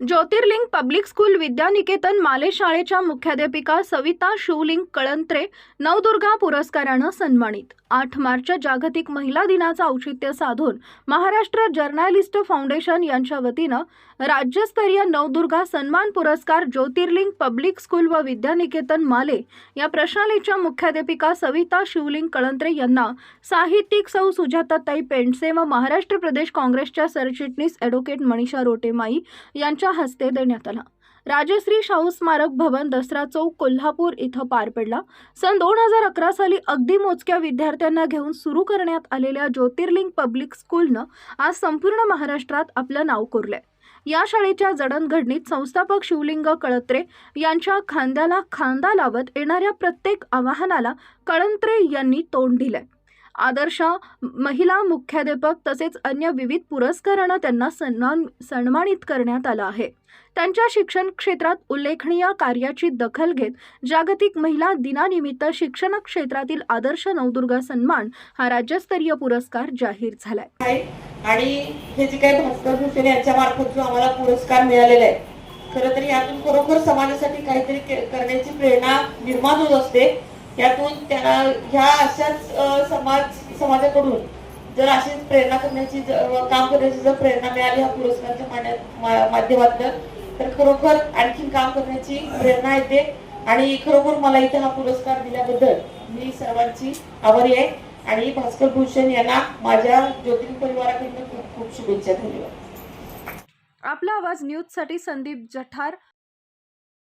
ज्योतिर्लिंग public school विद्यानिकेतन माले शाळेच्या मुख्याध्यापिका सविता शिवलिंग कळंत्रे नवदुर्गा पुरस्कारानं सन्मानित आठ मार्चच्या जागतिक महिला दिनाचं औचित्य साधून महाराष्ट्र जर्नालिस्ट फाउंडेशन यांच्या वतीनं राज्यस्तरीय नवदुर्गा सन्मान पुरस्कार ज्योतिर्लिंग पब्लिक स्कूल व विद्यानिकेतन माले या प्रशालेच्या मुख्याध्यापिका सविता शिवलिंग कळंत्रे यांना साहित्यिक सौ सुजाताताई पेंडसे व महाराष्ट्र प्रदेश काँग्रेसच्या सरचिटणीस ॲडव्होकेट मनीषा रोटेमाई यांच्या हस्ते देण्यात आला. राजश्री शाहू स्मारक भवन दसरा चौक कोल्हापूर इथं पार पडला. सन दोन हजार अकरा साली अगदी मोजक्या विद्यार्थ्यांना घेऊन सुरू करण्यात आलेल्या ज्योतिर्लिंग पब्लिक स्कूलनं आज संपूर्ण महाराष्ट्रात आपलं नाव कोरलंय. या शाळेच्या जडणघडणीत संस्थापक शिवलिंग कळत्रे यांच्या खांद्याला खांदा लावत येणाऱ्या प्रत्येक आवाहनाला कळंत्रे यांनी तोंड दिलंय. आदर्श महिला मुख्याध्यापक तसेच अन्य विविध पुरस्कारानं त्यांना सन्मान सन्मानित करण्यात आलं आहे. त्यांच्या शिक्षण क्षेत्रात उल्लेखनीय कार्याची दखल घेत जागतिक महिला दिनानिमित्त शिक्षण क्षेत्रातील आदर्श नवदुर्गा सन्मान हा राज्यस्तरीय पुरस्कार जाहीर झालाय. आणि हे जे काही भास्कर भूषण यांच्या मार्फत जो आम्हाला पुरस्कार मिळालेला आहे खरं तर यातून खरोखर समाजासाठी काहीतरी करण्याची प्रेरणा निर्माण होत असते. यातून त्यांना ह्या अशाच समाज समाजाकडून जर अशीच प्रेरणा करण्याची काम करण्याची जर प्रेरणा मिळाली ह्या पुरस्काराच्या माध्यमातून तर खरोखर आणखीन काम करण्याची प्रेरणा येते. आणि खरोखर मला इथे हा पुरस्कार दिल्याबद्दल मी सर्वांची आभारी आहे. आणि भास्कर भूषण यांना माझ्या ज्योतिर्लिंग परिवाराकडून खूप खूप शुभेच्छा धन्यवाद. आपला आवाज न्यूजसाठी संदीप जठार